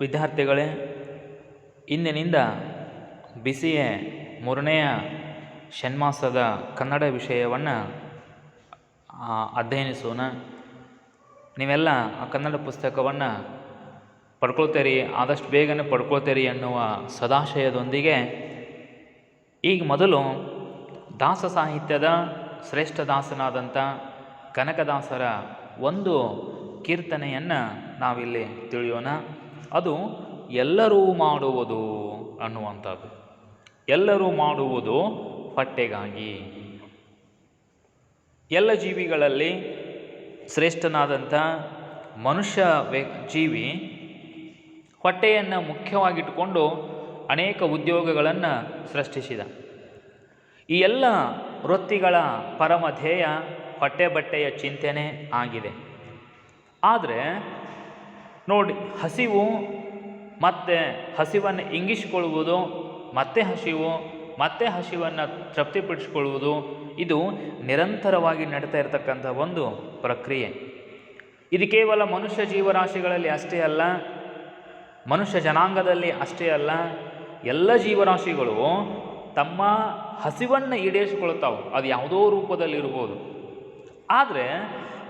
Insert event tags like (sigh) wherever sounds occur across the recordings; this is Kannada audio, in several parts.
ವಿದ್ಯಾರ್ಥಿಗಳೇ, ಇಂದಿನಿಂದ ಬಿ ಸಿ ಎ ಮೂರನೆಯ ಷಣ್ಮಾಸದ ಕನ್ನಡ ವಿಷಯವನ್ನು ಅಧ್ಯಯನಿಸೋಣ. ನೀವೆಲ್ಲ ಆ ಕನ್ನಡ ಪುಸ್ತಕವನ್ನು ಪಡ್ಕೊಳ್ತೀರಿ, ಆದಷ್ಟು ಬೇಗನೆ ಪಡ್ಕೊಳ್ತೀರಿ ಅನ್ನುವ ಸದಾಶಯದೊಂದಿಗೆ, ಈಗ ಮೊದಲು ದಾಸ ಸಾಹಿತ್ಯದ ಶ್ರೇಷ್ಠ ದಾಸನಾದಂಥ ಕನಕದಾಸರ ಒಂದು ಕೀರ್ತನೆಯನ್ನು ನಾವಿಲ್ಲಿ ತಿಳಿಯೋಣ. ಅದು ಎಲ್ಲರೂ ಮಾಡುವುದು ಅನ್ನುವಂಥದ್ದು. ಎಲ್ಲರೂ ಮಾಡುವುದು ಹೊಟ್ಟೆಗಾಗಿ. ಎಲ್ಲ ಜೀವಿಗಳಲ್ಲಿ ಶ್ರೇಷ್ಠನಾದಂಥ ಮನುಷ್ಯ ಜೀವಿ ಹೊಟ್ಟೆಯನ್ನು ಮುಖ್ಯವಾಗಿಟ್ಟುಕೊಂಡು ಅನೇಕ ಉದ್ಯೋಗಗಳನ್ನು ಸೃಷ್ಟಿಸಿದ. ಈ ಎಲ್ಲ ವೃತ್ತಿಗಳ ಪರಮಧ್ಯೇಯ ಹೊಟ್ಟೆ ಬಟ್ಟೆಯ ಚಿಂತನೆ ಆಗಿದೆ. ಆದರೆ ನೋಡಿ ಹಸಿವು ಮತ್ತೆ ಹಸಿವನ್ನು ಇಂಗಿಸಿಕೊಳ್ಳುವುದು, ಮತ್ತೆ ಹಸಿವು, ಮತ್ತೆ ಹಸಿವನ್ನು ತೃಪ್ತಿಪಡಿಸಿಕೊಳ್ಳುವುದು, ಇದು ನಿರಂತರವಾಗಿ ನಡೀತಾ ಇರತಕ್ಕಂಥ ಒಂದು ಪ್ರಕ್ರಿಯೆ. ಇದು ಕೇವಲ ಮನುಷ್ಯ ಜೀವರಾಶಿಗಳಲ್ಲಿ ಅಷ್ಟೇ ಅಲ್ಲ, ಮನುಷ್ಯ ಜನಾಂಗದಲ್ಲಿ ಅಷ್ಟೇ ಅಲ್ಲ, ಎಲ್ಲ ಜೀವರಾಶಿಗಳು ತಮ್ಮ ಹಸಿವನ್ನು ಈಡೇರಿಸಿಕೊಳ್ತಾವೆ ಅದು ಯಾವುದೋ ರೂಪದಲ್ಲಿರ್ಬೋದು. ಆದರೆ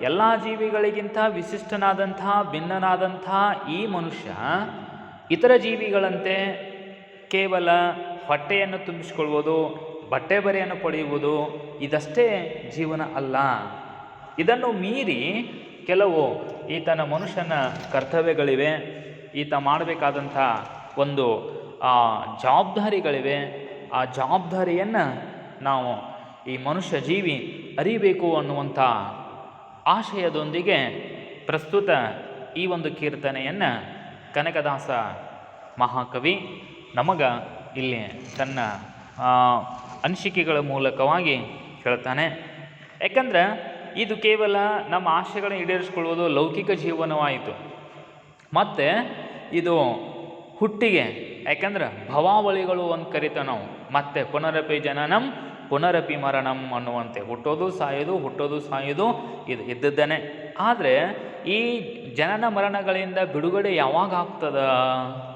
ಎಲ್ಲ ಜೀವಿಗಳಿಗಿಂತ ವಿಶಿಷ್ಟನಾದಂಥ, ಭಿನ್ನನಾದಂಥ ಈ ಮನುಷ್ಯ ಇತರ ಜೀವಿಗಳಂತೆ ಕೇವಲ ಹೊಟ್ಟೆಯನ್ನು ತುಂಬಿಸಿಕೊಳ್ಳುವುದು ಬಟ್ಟೆ ಬರೆಯನ್ನು ಪಡೆಯುವುದು, ಇದಷ್ಟೇ ಜೀವನ ಅಲ್ಲ. ಇದನ್ನು ಮೀರಿ ಕೆಲವು ಈತನ ಮನುಷ್ಯನ ಕರ್ತವ್ಯಗಳಿವೆ, ಈತ ಮಾಡಬೇಕಾದಂಥ ಒಂದು ಜವಾಬ್ದಾರಿಗಳಿವೆ. ಆ ಜವಾಬ್ದಾರಿಯನ್ನು ನಾವು ಈ ಮನುಷ್ಯ ಜೀವಿ ಅರಿಬೇಕು ಅನ್ನುವಂಥ ಆಶಯದೊಂದಿಗೆ ಪ್ರಸ್ತುತ ಈ ಒಂದು ಕೀರ್ತನೆಯನ್ನು ಕನಕದಾಸ ಮಹಾಕವಿ ನಮಗ ಇಲ್ಲಿ ತನ್ನ ಅನಿಸಿಕೆಗಳ ಮೂಲಕವಾಗಿ ಹೇಳ್ತಾನೆ. ಯಾಕಂದ್ರೆ ಇದು ಕೇವಲ ನಮ್ಮ ಆಶೆಗಳನ್ನು ಈಡೇರಿಸ್ಕೊಳ್ಳುವುದು ಲೌಕಿಕ ಜೀವನವಾಯಿತು. ಮತ್ತು ಇದು ಹುಟ್ಟಿಗೆ, ಯಾಕಂದ್ರೆ ಭವಾವಳಿಗಳು ಅಂತ ಕರಿತೇವೆ ನಾವು. ಮತ್ತೆ ಪುನರಪಿ ಜನನಂ ಪುನರಪಿ ಮರಣಂ ಅನ್ನುವಂತೆ. ಹುಟ್ಟೋದು ಸಾಯೋದು ಹುಟ್ಟೋದು ಸಾಯೋದು ಇದು ಇದ್ದದ್ದೇನೆ ಆದರೆ ಈ ಜನನ ಮರಣಗಳಿಂದ ಬಿಡುಗಡೆ ಯಾವಾಗ ಆಗ್ತದ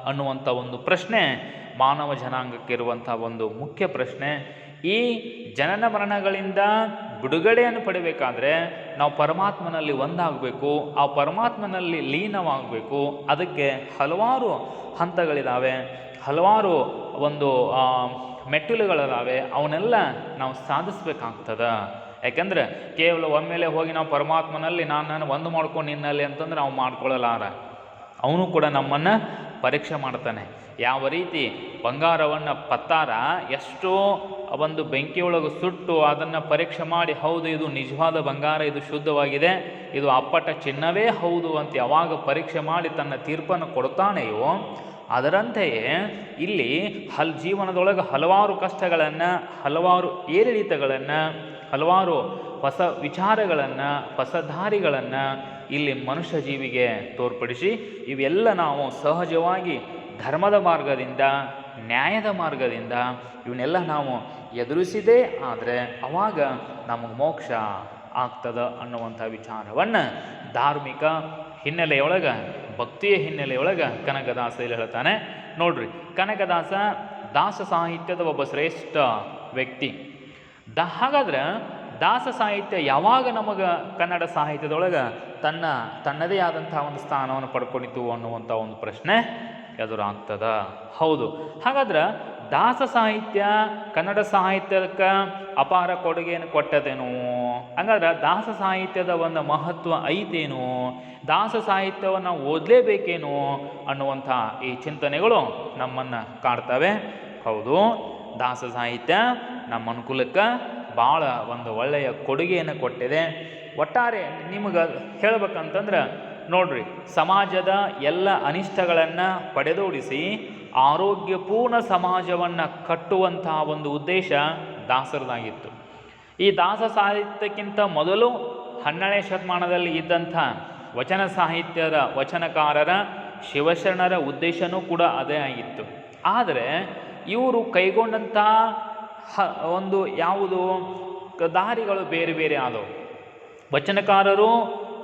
ಅನ್ನುವಂಥ ಒಂದು ಪ್ರಶ್ನೆ ಮಾನವ ಜನಾಂಗಕ್ಕಿರುವಂಥ ಒಂದು ಮುಖ್ಯ ಪ್ರಶ್ನೆ. ಈ ಜನನ ಮರಣಗಳಿಂದ ಬಿಡುಗಡೆಯನ್ನು ಪಡಿಬೇಕಾದ್ರೆ ನಾವು ಪರಮಾತ್ಮನಲ್ಲಿ ಒಂದಾಗಬೇಕು, ಆ ಪರಮಾತ್ಮನಲ್ಲಿ ಲೀನವಾಗಬೇಕು. ಅದಕ್ಕೆ ಹಲವಾರು ಹಂತಗಳಿದ್ದಾವೆ ಹಲವಾರು ಒಂದು ಮೆಟ್ಟಿಲುಗಳಿದಾವೆ, ಅವನ್ನೆಲ್ಲ ನಾವು ಸಾಧಿಸ್ಬೇಕಾಗ್ತದ? ಯಾಕಂದ್ರೆ ಕೇವಲ ಒಮ್ಮೆಲೆ ಹೋಗಿ ನಾವು ಪರಮಾತ್ಮನಲ್ಲಿ ನಾನು ನಾನು ಒಂದು ಮಾಡ್ಕೊಂಡು ನಿನ್ನಲ್ಲಿ ಅಂತಂದ್ರೆ ನಾವು ಮಾಡ್ಕೊಳ್ಳಲಾರ. ಅವನು ಕೂಡ ನಮ್ಮನ್ನು ಪರೀಕ್ಷೆ ಮಾಡ್ತಾನೆ. ಯಾವ ರೀತಿ ಬಂಗಾರವನ್ನು ಪತ್ತಾರ, ಎಷ್ಟೋ ಒಂದು ಬೆಂಕಿಯೊಳಗೆ ಸುಟ್ಟು ಅದನ್ನು ಪರೀಕ್ಷೆ ಮಾಡಿ, ಹೌದು, ಇದು ನಿಜವಾದ ಬಂಗಾರ, ಇದು ಶುದ್ಧವಾಗಿದೆ, ಇದು ಅಪ್ಪಟ ಚಿನ್ನವೇ ಹೌದು ಅಂತ ಯಾವಾಗ ಪರೀಕ್ಷೆ ಮಾಡಿ ತನ್ನ ತೀರ್ಪನ್ನು ಕೊಡ್ತಾನೆಯೋ ಅದರಂತೆಯೇ ಇಲ್ಲಿ ಹಲ್ ಜೀವನದೊಳಗೆ ಹಲವಾರು ಕಷ್ಟಗಳನ್ನು, ಹಲವಾರು ಏರಿಳಿತಗಳನ್ನು, ಹಲವಾರು ಹೊಸ ವಿಚಾರಗಳನ್ನು, ಹೊಸ ದಾರಿಗಳನ್ನು ಇಲ್ಲಿ ಮನುಷ್ಯ ಜೀವಿಗೆ ತೋರ್ಪಡಿಸಿ ಇವೆಲ್ಲ ನಾವು ಸಹಜವಾಗಿ ಧರ್ಮದ ಮಾರ್ಗದಿಂದ, ನ್ಯಾಯದ ಮಾರ್ಗದಿಂದ ಇವನ್ನೆಲ್ಲ ನಾವು ಎದುರಿಸಿದೆ ಆದರೆ ಅವಾಗ ನಮಗೆ ಮೋಕ್ಷ ಆಗ್ತದ ಅನ್ನುವಂಥ ವಿಚಾರವನ್ನು ಧಾರ್ಮಿಕ ಹಿನ್ನೆಲೆಯೊಳಗೆ ಭಕ್ತಿಯ ಹಿನ್ನೆಲೆಯೊಳಗೆ ಕನಕದಾಸ ಇಲ್ಲಿ ಹೇಳ್ತಾನೆ. ನೋಡ್ರಿ, ಕನಕದಾಸ ದಾಸ ಸಾಹಿತ್ಯದ ಒಬ್ಬ ಶ್ರೇಷ್ಠ ವ್ಯಕ್ತಿ. ದ ಹಾಗಾದ್ರೆ ದಾಸ ಸಾಹಿತ್ಯ ಯಾವಾಗ ನಮಗೆ ಕನ್ನಡ ಸಾಹಿತ್ಯದೊಳಗೆ ತನ್ನ ತನ್ನದೇ ಆದಂಥ ಒಂದು ಸ್ಥಾನವನ್ನು ಪಡ್ಕೊಂಡಿತು ಅನ್ನುವಂಥ ಒಂದು ಪ್ರಶ್ನೆ ಎದುರಾಗ್ತದ. ಹೌದು. ಹಾಗಾದ್ರೆ ದಾಸ ಸಾಹಿತ್ಯ ಕನ್ನಡ ಸಾಹಿತ್ಯಕ್ಕೆ ಅಪಾರ ಕೊಡುಗೆಯನ್ನು ಕೊಟ್ಟದೇನು? ಹಂಗಾದ್ರೆ ದಾಸ ಸಾಹಿತ್ಯದ ಒಂದು ಮಹತ್ವ ಐತೇನು? ದಾಸ ಸಾಹಿತ್ಯವನ್ನು ಓದಲೇಬೇಕೇನು ಅನ್ನುವಂಥ ಈ ಚಿಂತನೆಗಳು ನಮ್ಮನ್ನು ಕಾಡ್ತವೆ. ಹೌದು, ದಾಸ ಸಾಹಿತ್ಯ ನಮ್ಮ ಅನುಕೂಲಕ್ಕೆ ಭಾಳ ಒಂದು ಒಳ್ಳೆಯ ಕೊಡುಗೆಯನ್ನು ಕೊಟ್ಟಿದೆ. ಒಟ್ಟಾರೆ ನಿಮಗೆ ಹೇಳ್ಬೇಕಂತಂದ್ರೆ ನೋಡ್ರಿ, ಸಮಾಜದ ಎಲ್ಲ ಅನಿಷ್ಟಗಳನ್ನು ಪಡೆದೋಡಿಸಿ ಆರೋಗ್ಯಪೂರ್ಣ ಸಮಾಜವನ್ನು ಕಟ್ಟುವಂತಹ ಒಂದು ಉದ್ದೇಶ ದಾಸರದಾಗಿತ್ತು. ಈ ದಾಸ ಸಾಹಿತ್ಯಕ್ಕಿಂತ ಮೊದಲು ಹನ್ನೆರಡನೇ ಶತಮಾನದಲ್ಲಿ ಇದ್ದಂಥ ವಚನ ಸಾಹಿತ್ಯದ ವಚನಕಾರರ ಶಿವಶರಣರ ಉದ್ದೇಶನೂ ಕೂಡ ಅದೇ ಆಗಿತ್ತು. ಆದರೆ ಇವರು ಕೈಗೊಂಡಂಥ ಹ, ಒಂದು ಯಾವುದು? ದಾರಿಗಳು ಬೇರೆ ಬೇರೆ ಆದವು. ವಚನಕಾರರು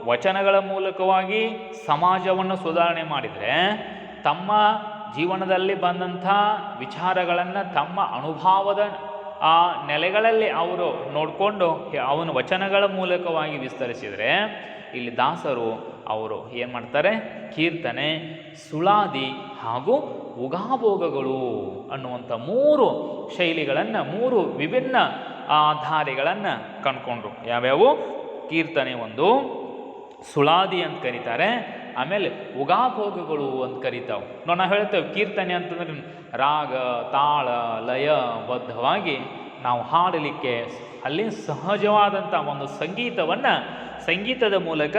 ವಚನಗಳ ಮೂಲಕವಾಗಿ ಸಮಾಜವನ್ನು ಸುಧಾರಣೆ ಮಾಡಿದರೆ ತಮ್ಮ ಜೀವನದಲ್ಲಿ ಬಂದಂಥ ವಿಚಾರಗಳನ್ನು ತಮ್ಮ ಅನುಭವದ ಆ ನೆಲೆಗಳಲ್ಲಿ ಅವರು ನೋಡಿಕೊಂಡು ಅವನ ವಚನಗಳ ಮೂಲಕವಾಗಿ ವಿಸ್ತರಿಸಿದರೆ, ಇಲ್ಲಿ ದಾಸರು ಅವರು ಏನು ಮಾಡ್ತಾರೆ? ಕೀರ್ತನೆ, ಸುಳಾದಿ ಹಾಗೂ ಉಗಾಭೋಗಗಳು ಅನ್ನುವಂಥ ಮೂರು ಶೈಲಿಗಳನ್ನು, ಮೂರು ವಿಭಿನ್ನ ಧಾರೆಗಳನ್ನು ಕಂಡುಕೊಂಡ್ರು. ಯಾವ್ಯಾವು? ಕೀರ್ತನೆ ಒಂದು, ಸುಳಾದಿ ಅಂತ ಕರೀತಾರೆ. ಆಮೇಲೆ ಉಗಾಭೋಗಗಳು ಅಂತ ಕರಿತಾವೆ. ನಾವು ನಾವು ಹೇಳ್ತೇವೆ, ಕೀರ್ತನೆ ಅಂತಂದ್ರೆ ರಾಗ, ತಾಳ, ಲಯ, ಬದ್ಧವಾಗಿ ನಾವು ಹಾಡಲಿಕ್ಕೆ ಅಲ್ಲಿ ಸಹಜವಾದಂಥ ಒಂದು ಸಂಗೀತವನ್ನು, ಸಂಗೀತದ ಮೂಲಕ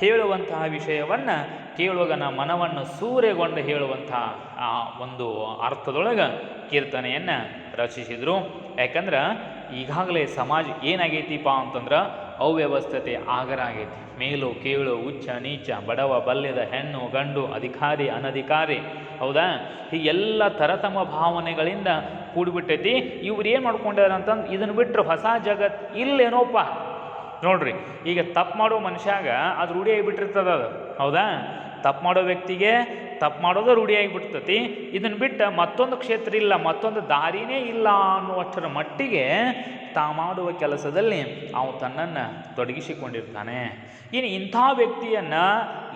ಹೇಳುವಂತಹ ವಿಷಯವನ್ನು ಕೇಳುವಾಗ ನಮ್ಮ ಮನವನ್ನು ಸೂರೆಗೊಂಡು ಹೇಳುವಂತಹ ಆ ಒಂದು ಅರ್ಥದೊಳಗೆ ಕೀರ್ತನೆಯನ್ನು ರಚಿಸಿದರು. ಯಾಕಂದ್ರೆ ಈಗಾಗಲೇ ಸಮಾಜ ಏನಾಗೈತಿಪ್ಪ ಅಂತಂದ್ರೆ ಅವ್ಯವಸ್ಥತೆ ಆಗರ ಆಗೈತಿ ಮೇಲು, ಕೀಳು ಉಚ್ಚ ನೀಚ, ಬಡವ ಬಲ್ಯದ ಹೆಣ್ಣು, ಗಂಡು, ಅಧಿಕಾರಿ, ಅನಧಿಕಾರಿ. ಹೌದಾ? ಹೀಗೆಲ್ಲ ತರತಮ ಭಾವನೆಗಳಿಂದ ಕೂಡಿಬಿಟ್ಟೈತಿ. ಇವ್ರು ಏನು ಮಾಡ್ಕೊಂಡಾರ ಅಂತಂದು ಇದನ್ನು ಬಿಟ್ಟರೆ ಹೊಸ ಜಗತ್ ಇಲ್ಲೇನೋಪ್ಪ. ನೋಡ್ರಿ, ಈಗ ತಪ್ಪು ಮಾಡೋ ಮನುಷ್ಯಾಗ ಅದು ರೂಢಿ ಆಗಿಬಿಟ್ಟಿರ್ತದ ಅದು. ಹೌದಾ? ತಪ್ಪು ಮಾಡೋ ವ್ಯಕ್ತಿಗೆ ತಪ್ಪು ಮಾಡೋದು ರೂಢಿಯಾಗಿ ಬಿಡ್ತತಿ ಇದನ್ನು ಬಿಟ್ಟು ಮತ್ತೊಂದು ಕ್ಷೇತ್ರ ಇಲ್ಲ, ಮತ್ತೊಂದು ದಾರಿನೇ ಇಲ್ಲ ಅನ್ನುವಷ್ಟರ ಮಟ್ಟಿಗೆ ತಾ ಮಾಡುವ ಕೆಲಸದಲ್ಲಿ ಅವನು ತನ್ನನ್ನು ತೊಡಗಿಸಿಕೊಂಡಿರ್ತಾನೆ. ಇನ್ನು ಇಂಥ ವ್ಯಕ್ತಿಯನ್ನು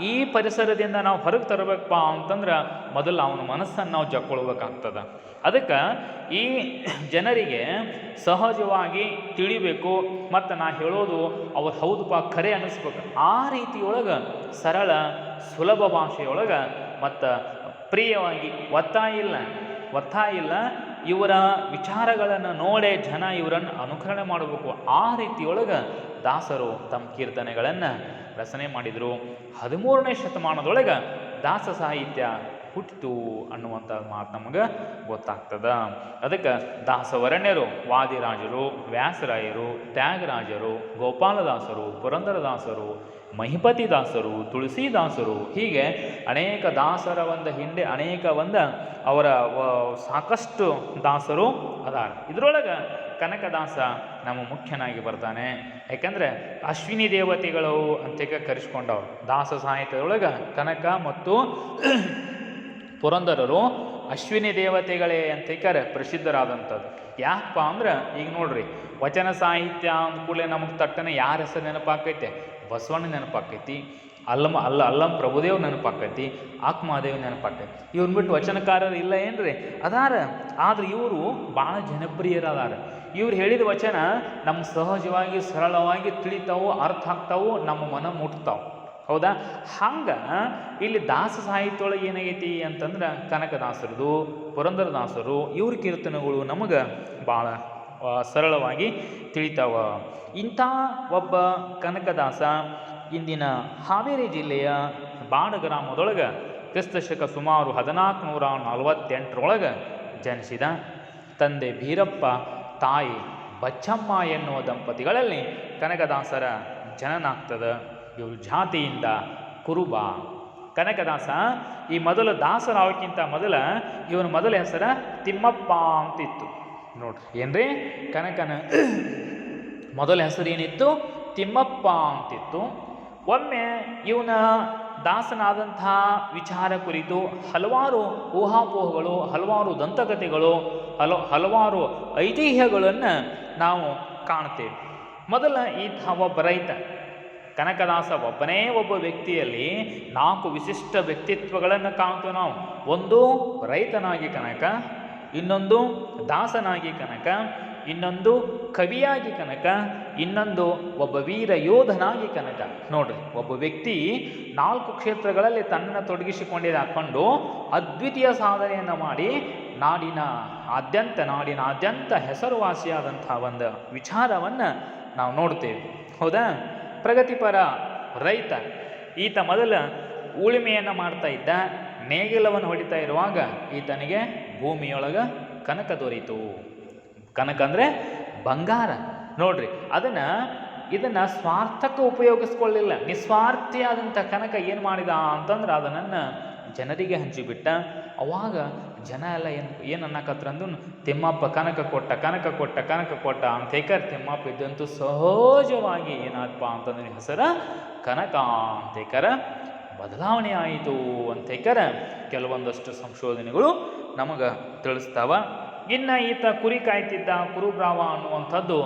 ಈ ಪರಿಸರದಿಂದ ನಾವು ಹೊರಗೆ ತರಬೇಕಪ್ಪ ಅಂತಂದ್ರೆ ಮೊದಲು ಅವನ ಮನಸ್ಸನ್ನು ನಾವು ಜಕ್ಕೊಳ್ಬೇಕಾಗ್ತದೆ ಅದಕ್ಕೆ ಈ ಜನರಿಗೆ ಸಹಜವಾಗಿ ತಿಳಿಬೇಕು ಮತ್ತು ನಾ ಹೇಳೋದು ಅವ್ರು ಹೌದಪ್ಪ, ಖರೆ ಅನ್ನಿಸ್ಬೇಕು. ಆ ರೀತಿಯೊಳಗೆ ಸರಳ ಸುಲಭ ಭಾಷೆಯೊಳಗೆ ಮತ್ತು ಪ್ರಿಯವಾಗಿ ಒತ್ತಾಯ ಇಲ್ಲ ಒತ್ತಾಯ ಇಲ್ಲ, ಇವರ ವಿಚಾರಗಳನ್ನು ನೋಡೇ ಜನ ಇವರನ್ನು ಅನುಕರಣೆ ಮಾಡಬೇಕು. ಆ ರೀತಿಯೊಳಗೆ ದಾಸರು ತಮ್ಮ ಕೀರ್ತನೆಗಳನ್ನು ರಚನೆ ಮಾಡಿದರು. ಹದಿಮೂರನೇ ಶತಮಾನದೊಳಗೆ ದಾಸ ಸಾಹಿತ್ಯ ಹುಟ್ಟಿತು ಅನ್ನುವಂಥ ಮಾತು ನಮಗೆ ಗೊತ್ತಾಗ್ತದ. ಅದಕ್ಕೆ ದಾಸವರಣ್ಯರು, ವಾದಿರಾಜರು, ವ್ಯಾಸರಾಯರು, ತ್ಯಾಗರಾಜರು, ಗೋಪಾಲದಾಸರು, ಪುರಂದರದಾಸರು ಮಹಿಪತಿ ದಾಸರು ತುಳಸಿದಾಸರು ಹೀಗೆ ಅನೇಕ ದಾಸರ ಒಂದು ಹಿಂದೆ ಅನೇಕ ಒಂದು ಅವರ ಸಾಕಷ್ಟು ದಾಸರು ಅದಾರ. ಇದರೊಳಗೆ ಕನಕದಾಸ ನಮ್ಮ ಮುಖ್ಯನಾಗಿ ಬರ್ತಾನೆ. ಯಾಕಂದರೆ ಅಶ್ವಿನಿ ದೇವತೆಗಳು ಅಂತೇಕ ಕರೆಸ್ಕೊಂಡವ್ರು. ದಾಸ ಸಾಹಿತ್ಯದೊಳಗೆ ಕನಕ ಮತ್ತು ಪುರಂದರರು ಅಶ್ವಿನಿ ದೇವತೆಗಳೇ ಅಂತ ಕರೆ ಪ್ರಸಿದ್ಧರಾದಂಥದ್ದು. ಯಾಕಪ್ಪ ಅಂದ್ರೆ ಈಗ ನೋಡ್ರಿ, ವಚನ ಸಾಹಿತ್ಯ ಅಂದ ಕೂಡಲೇ ನಮಗೆ ತಟ್ಟನೆ ಯಾರ ಹೆಸರು ನೆನಪಾಕೈತೆ? ಬಸವಣ್ಣ ನೆನಪಾಕೈತಿ ಅಲ್ಲಮ ಅಲ್ಲ ಅಲ್ಲಂ ಪ್ರಭುದೇವ್ ನೆನಪಾಕೈತಿ, ಆತ್ಮದೇವ್ ನೆನಪಾಕೈತಿ. ಇವ್ರನ್ನ ಬಿಟ್ಟು ವಚನಕಾರರು ಇಲ್ಲ ಏನ್ರಿ? ಅದಾರ. ಆದ್ರೆ ಇವರು ಭಾಳ ಜನಪ್ರಿಯರದಾರ. ಇವ್ರು ಹೇಳಿದ ವಚನ ನಮ್ಮ ಸಹಜವಾಗಿ, ಸರಳವಾಗಿ ತಿಳಿತಾವು, ಅರ್ಥ ಆಗ್ತಾವು, ನಮ್ಮ ಮನ ಮುಟ್ತಾವು. ಹೌದಾ? ಹಂಗೆ ಇಲ್ಲಿ ದಾಸ ಸಾಹಿತ್ಯೊಳಗೆ ಏನಾಗೈತಿ ಅಂತಂದ್ರೆ ಕನಕದಾಸರದು, ಪುರಂದರದಾಸರು, ಇವ್ರ ಕೀರ್ತನೆಗಳು ನಮಗೆ ಭಾಳ ಸರಳವಾಗಿ ತಿಳಿತಾವ. ಇಂಥ ಒಬ್ಬ ಕನಕದಾಸ ಇಂದಿನ ಹಾವೇರಿ ಜಿಲ್ಲೆಯ ಬಾಡ ಗ್ರಾಮದೊಳಗೆ ಕ್ರಿಸ್ತಶಕ ಸುಮಾರು ಹದಿನಾಲ್ಕು ನೂರ ನಲವತ್ತೆಂಟರೊಳಗೆ ಜನಿಸಿದ ತಂದೆ ಭೀರಪ್ಪ ತಾಯಿ ಬಚ್ಚಮ್ಮ ಎನ್ನುವ ದಂಪತಿಗಳಲ್ಲಿ ಕನಕದಾಸರ ಜನನ ಆಗ್ತದೆ ಇವರು ಜಾತಿಯಿಂದ ಕುರುಬ. ಕನಕದಾಸ ಈ ಮೊದಲು ದಾಸರಾವಕ್ಕಿಂತ ಮೊದಲ ಇವನ ಮೊದಲ ಹೆಸರ ತಿಮ್ಮಪ್ಪ ಅಂತಿತ್ತು. ನೋಡ್ರಿ. ಏನ್ರಿ? ಕನಕನ (clears throat) ಮೊದಲ ಹೆಸರು ಏನಿತ್ತು? ತಿಮ್ಮಪ್ಪ ಅಂತಿತ್ತು. ಒಮ್ಮೆ ಇವನ ದಾಸನಾದಂತಹ ವಿಚಾರ ಕುರಿತು ಹಲವಾರು ಊಹಾಪೋಹಗಳು, ಹಲವಾರು ದಂತಕಥೆಗಳು, ಹಲ, ಹಲವಾರು ಐತಿಹ್ಯಗಳನ್ನು ನಾವು ಕಾಣ್ತೇವೆ. ಮೊದಲ ಈತ ಒಬ್ಬ ರೈತ. ಕನಕದಾಸ ಒಬ್ಬನೇ ಒಬ್ಬ ವ್ಯಕ್ತಿಯಲ್ಲಿ ನಾಲ್ಕು ವಿಶಿಷ್ಟ ವ್ಯಕ್ತಿತ್ವಗಳನ್ನು ಕಾಣ್ತೇವೆ ನಾವು. ಒಂದು ರೈತನಾಗಿ ಕನಕ ಇನ್ನೊಂದು ದಾಸನಾಗಿ ಕನಕ, ಇನ್ನೊಂದು ಕವಿಯಾಗಿ ಕನಕ, ಇನ್ನೊಂದು ಒಬ್ಬ ವೀರ ಯೋಧನಾಗಿ ಕನಕ. ನೋಡ್ರಿ, ಒಬ್ಬ ವ್ಯಕ್ತಿ ನಾಲ್ಕು ಕ್ಷೇತ್ರಗಳಲ್ಲಿ ತನ್ನನ್ನು ತೊಡಗಿಸಿಕೊಂಡಿದ್ದ ಹಾಕೊಂಡು ಅದ್ವಿತೀಯ ಸಾಧನೆಯನ್ನು ಮಾಡಿ ನಾಡಿನ ಆದ್ಯಂತ ನಾಡಿನಾದ್ಯಂತ ಹೆಸರುವಾಸಿಯಾದಂಥ ಒಂದು ವಿಚಾರವನ್ನು ನಾವು ನೋಡ್ತೇವೆ. ಹೌದಾ? ಪ್ರಗತಿಪರ ರೈತ, ಈತ ಮೊದಲ ಉಳುಮೆಯನ್ನು ಮಾಡ್ತಾ ಇದ್ದ, ನೇಗಿಲವನ್ನು ಹೊಡಿತಾ ಇರುವಾಗ ಈತನಿಗೆ ಭೂಮಿಯೊಳಗೆ ಕನಕ ದೊರೀತು. ಕನಕ ಅಂದರೆ ಬಂಗಾರ. ನೋಡ್ರಿ, ಅದನ್ನು, ಇದನ್ನು ಸ್ವಾರ್ಥಕ್ಕೆ ಉಪಯೋಗಿಸ್ಕೊಳ್ಳಿಲ್ಲ. ನಿಸ್ವಾರ್ಥಿಯಾದಂಥ ಕನಕ ಏನು ಮಾಡಿದ ಅಂತಂದ್ರೆ ಅದನ್ನು ಜನರಿಗೆ ಹಂಚಿಬಿಟ್ಟ. ಅವಾಗ ಜನ ಎಲ್ಲ ಏನು ಏನು ಅನ್ನಕತ್ರ ಅಂದು ತಿಮ್ಮಪ್ಪ ಕನಕ ಕೊಟ್ಟ ಕನಕ ಕೊಟ್ಟ ಕನಕ ಕೊಟ್ಟ ಅಂತ ಹೇಕರ್ ತಿಮ್ಮಪ್ಪ ಇದ್ದಂತೂ ಸಹಜವಾಗಿ ಏನಪ್ಪ ಅಂತಂದ್ರೆ ಹೆಸರ ಕನಕ ಅಂತ ಹೇಕರ ಬದಲಾವಣೆ ಆಯಿತು ಅಂತ ಹೇಕರ ಕೆಲವೊಂದಷ್ಟು ಸಂಶೋಧನೆಗಳು ನಮಗೆ ತಿಳಿಸ್ತಾವ. ಇನ್ನು ಈತ ಕುರಿ ಕಾಯ್ತಿದ್ದ ಕುರುಬ್ರಾವ ಅನ್ನುವಂಥದ್ದು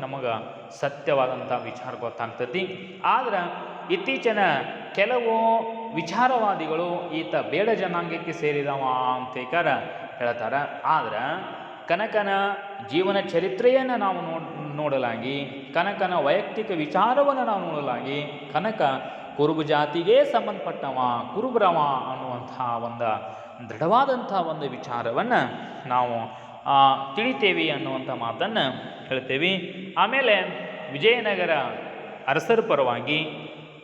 ನಮಗೆ ಸತ್ಯವಾದಂಥ ವಿಚಾರ ಗೊತ್ತಾಗ್ತತಿ. ಆದ್ರೆ ಇತ್ತೀಚಿನ ಕೆಲವು ವಿಚಾರವಾದಿಗಳು ಈತ ಬೇಡ ಜನಾಂಗಕ್ಕೆ ಸೇರಿದವ ಅಂತೇಕಾರ ಹೇಳ್ತಾರೆ. ಆದ್ರೆ ಕನಕನ ಜೀವನ ಚರಿತ್ರೆಯನ್ನು ನಾವು ನೋಡ್, ನೋಡಲಾಗಿ, ಕನಕನ ವೈಯಕ್ತಿಕ ವಿಚಾರವನ್ನು ನಾವು ನೋಡಲಾಗಿ, ಕನಕ ಕುರುಬು ಜಾತಿಗೆ ಸಂಬಂಧಪಟ್ಟವ, ಕುರುಬ್ರವ ಅನ್ನುವಂಥ ಒಂದು ದೃಢವಾದಂಥ ಒಂದು ವಿಚಾರವನ್ನು ನಾವು ತಿಳಿತೇವೆ ಅನ್ನುವಂಥ ಮಾತನ್ನು ಹೇಳ್ತೇವೆ. ಆಮೇಲೆ ವಿಜಯನಗರ ಅರಸರ ಪರವಾಗಿ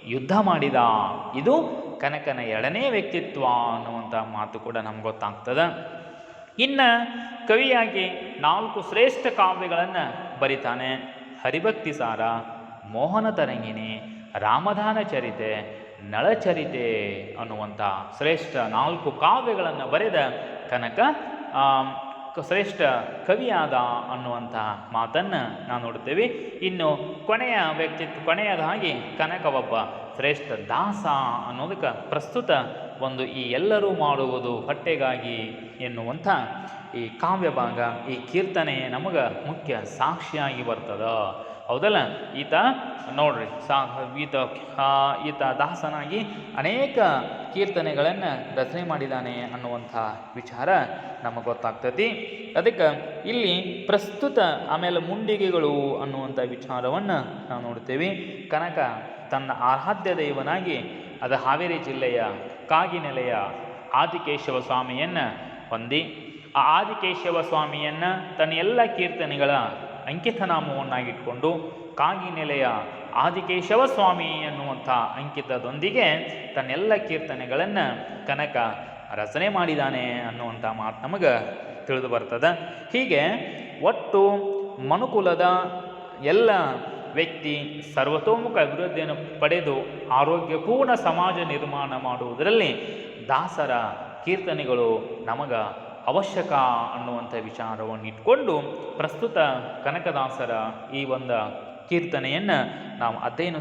ಯುದ್ಧ ಮಾಡಿದ, ಇದು ಕನಕನ ಎರಡನೇ ವ್ಯಕ್ತಿತ್ವ ಅನ್ನುವಂಥ ಮಾತು ಕೂಡ ನಮ್ಗೆ ಗೊತ್ತಾಗ್ತದೆ. ಇನ್ನು ಕವಿಯಾಗಿ ನಾಲ್ಕು ಶ್ರೇಷ್ಠ ಕಾವ್ಯಗಳನ್ನು ಬರಿತಾನೆ, ಹರಿಭಕ್ತಿ ಸಾರ, ಮೋಹನ ತರಂಗಿಣಿ ರಾಮದಾನ ಚರಿತೆ ನಳಚರಿತೆ ಅನ್ನುವಂಥ ಶ್ರೇಷ್ಠ ನಾಲ್ಕು ಕಾವ್ಯಗಳನ್ನು ಬರೆದ ಕನಕ ಆ, ಕ- ಶ್ರೇಷ್ಠ ಕವಿಯಾದ ಅನ್ನುವಂಥ ಮಾತನ್ನು ನಾವು ನೋಡ್ತೇವೆ ಇನ್ನು ಕೊನೆಯ ವ್ಯಕ್ತಿತ್ವ ಕೊನೆಯದಾಗಿ ಕನಕ ಒಬ್ಬ ಶ್ರೇಷ್ಠ ದಾಸ ಅನ್ನೋದಕ್ಕೆ ಪ್ರಸ್ತುತ ಒಂದು ಈ ಎಲ್ಲರೂ ಮಾಡುವುದು ಹೊಟ್ಟೆಗಾಗಿ ಎನ್ನುವಂಥ ಈ ಕಾವ್ಯ ಭಾಗ ಈ ಕೀರ್ತನೆ ನಮಗೆ ಮುಖ್ಯ ಸಾಕ್ಷಿಯಾಗಿ ಬರ್ತದ. ಹೌದಲ್ಲ? ಈತ, ನೋಡ್ರಿ, ಸಾ ಈತ ಈತ ದಾಸನಾಗಿ ಅನೇಕ ಕೀರ್ತನೆಗಳನ್ನು ರಚನೆ ಮಾಡಿದ್ದಾನೆ ಅನ್ನುವಂಥ ವಿಚಾರ ನಮಗೆ ಗೊತ್ತಾಗ್ತತಿ ಅದಕ್ಕೆ ಇಲ್ಲಿ ಪ್ರಸ್ತುತ ಆಮೇಲೆ ಮುಂಡಿಗೆಗಳು ಅನ್ನುವಂಥ ವಿಚಾರವನ್ನು ನಾವು ನೋಡ್ತೇವೆ. ಕನಕ ತನ್ನ ಆರಾಧ್ಯ ದೈವನಾಗಿ ಅದು ಹಾವೇರಿ ಜಿಲ್ಲೆಯ ಕಾಗಿನೆಲೆಯ ಆದಿಕೇಶವ ಸ್ವಾಮಿಯನ್ನು ಹೊಂದಿ, ಆ ಆದಿಕೇಶವ ಸ್ವಾಮಿಯನ್ನು ತನ್ನ ಎಲ್ಲ ಕೀರ್ತನೆಗಳ ಅಂಕಿತನಾಮವನ್ನಾಗಿಟ್ಕೊಂಡು ಕಾಗಿನೆಲೆಯ ಆದಿಕೇಶವ ಸ್ವಾಮಿ ಎನ್ನುವಂಥ ಅಂಕಿತದೊಂದಿಗೆ ತನ್ನೆಲ್ಲ ಕೀರ್ತನೆಗಳನ್ನು ಕನಕ ರಚನೆ ಮಾಡಿದಾನೆ ಅನ್ನುವಂಥ ಮಾತು ನಮಗೆ ತಿಳಿದು ಬರ್ತದೆ. ಹೀಗೆ ಒಟ್ಟು ಮನುಕುಲದ ಎಲ್ಲ ವ್ಯಕ್ತಿ ಸರ್ವತೋಮುಖ ಅಭಿವೃದ್ಧಿಯನ್ನು ಪಡೆದು ಆರೋಗ್ಯಪೂರ್ಣ ಸಮಾಜ ನಿರ್ಮಾಣ ಮಾಡುವುದರಲ್ಲಿ ದಾಸರ ಕೀರ್ತನೆಗಳು ನಮಗ ಅವಶ್ಯಕ ಅನ್ನುವಂಥ ವಿಚಾರವನ್ನು ಇಟ್ಕೊಂಡು ಪ್ರಸ್ತುತ ಕನಕದಾಸರ ಈ ಒಂದು ಕೀರ್ತನೆಯನ್ನು ನಾವು ಅಧ್ಯಯನ